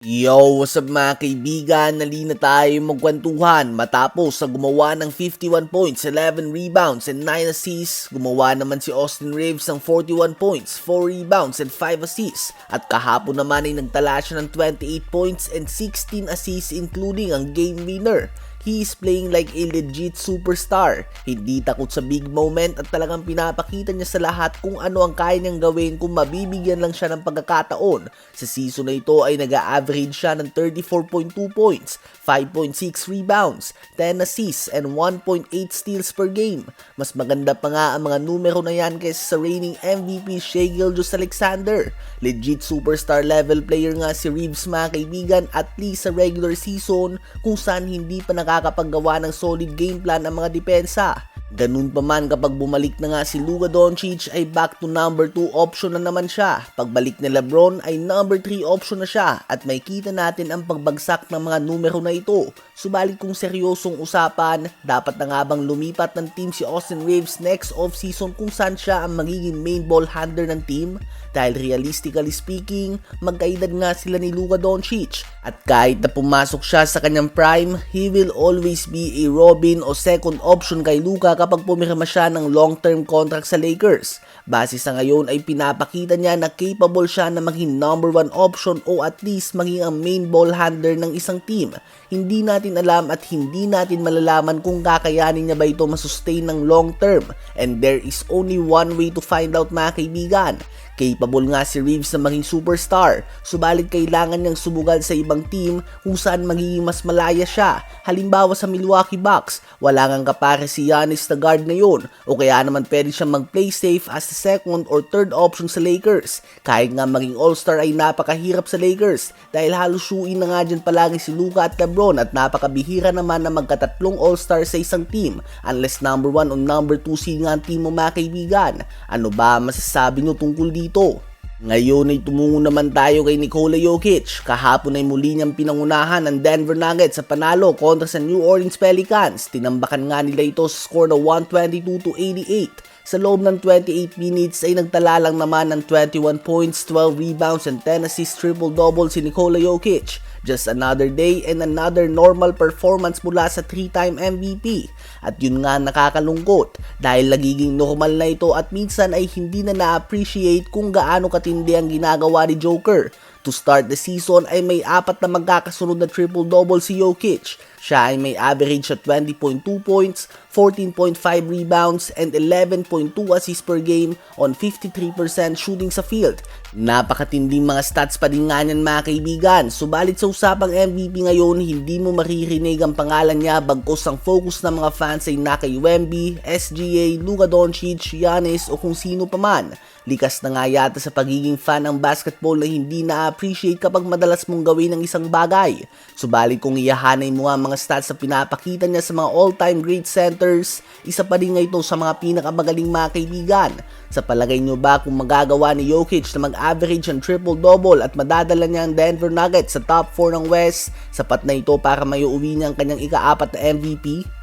Yo, what's up mga kaibigan? Nali na tayo magkwentuhan matapos sa gumawa ng 51 points, 11 rebounds, and 9 assists. Gumawa naman si Austin Reeves ng 41 points, 4 rebounds, and 5 assists. At kahapon naman ay nagtala siya ng 28 points and 16 assists including ang game winner. He is playing like a legit superstar. Hindi takot sa big moment at talagang pinapakita niya sa lahat kung ano ang kaya niyang gawin kung mabibigyan lang siya ng pagkakataon. Sa season na ito ay nag-average siya ng 34.2 points, 5.6 rebounds, 10 assists, and 1.8 steals per game. Mas maganda pa nga ang mga numero na yan kaysa sa reigning MVP Shea Gilgeous Alexander. Legit superstar level player nga si Reeves mga kaibigan at least sa regular season kung saan hindi pa nakakapaggawa ng solid game plan ang mga depensa. Ganun pa man kapag bumalik na nga si Luka Doncic ay back to number 2 option na naman siya. Pagbalik ni Lebron ay number 3 option na siya at may kita natin ang pagbagsak ng mga numero na ito. Subalit kung seryosong usapan, dapat na nga bang lumipat ng team si Austin Reeves next off-season kung saan siya ang magiging main ball handler ng team? Dahil realistically speaking, magkaedad nga sila ni Luka Doncic. At kahit na pumasok siya sa kanyang prime, he will always be a Robin o second option kay Luka kapag pumirma siya ng long-term contract sa Lakers. Base sa ngayon ay pinapakita niya na capable siya na maging number one option o at least maging ang main ball handler ng isang team. Hindi natin alam at hindi natin malalaman kung kakayanin niya ba ito masustain ng long term. And there is only one way to find out mga kaibigan. Capable nga si Reeves na maging superstar, subalit kailangan niyang sumugal sa ibang team kung saan magiging mas malaya siya. Halimbawa sa Milwaukee Bucks, wala ngang kapare si Giannis na guard ngayon o kaya naman pwede siyang mag-play safe as the second or third option sa Lakers. Kahit nga maging all-star ay napakahirap sa Lakers dahil halos suin na nga dyan palagi si Luka at Lebron at napakabihira naman na magkatatlong all-star sa isang team unless number 1 o number 2 seed nga ang team mo mga kaibigan. Ano ba masasabi nyo tungkol dito? Ngayon ay tumungo naman tayo kay Nikola Jokic. Kahapon ay muli niyang pinangunahan ng Denver Nuggets sa panalo kontra sa New Orleans Pelicans. Tinambakan nga nila ito sa score na 122 to 88. Sa loob ng 28 minutes ay nagtala lang naman ng 21 points, 12 rebounds, and 10 assists triple-double si Nikola Jokic. Just another day and another normal performance mula sa 3-time MVP. At yun nga nakakalungkot dahil nagiging normal na ito at minsan ay hindi na na-appreciate kung gaano katindi ang ginagawa ni Joker. To start the season ay may apat na magkakasunod na triple-double si Jokic. Siya ay may average sa 20.2 points, 14.5 rebounds, and 11.2 assists per game on 53% shooting sa field. Napakatinding mga stats pa din nga niyan mga kaibigan. Subalit sa usapang MVP ngayon, hindi mo maririnig ang pangalan niya bagkos ang focus ng mga fans ay na kay Wemby, SGA, Luka Doncic, Giannis o kung sino pa man. Likas na nga yata sa pagiging fan ng basketball na hindi na-appreciate kapag madalas mong gawin ng isang bagay. Subalit kung iyahanay mo ang mga stats na pinapakita niya sa mga all-time great centers, isa pa rin nga ito sa mga pinakamagaling mga kaibigan. Sa palagay nyo ba kung magagawa ni Jokic na mag-average ng triple-double at madadala niya ang Denver Nuggets sa top 4 ng West, sapat na ito para may uwi niya ang kanyang ikaapat na MVP?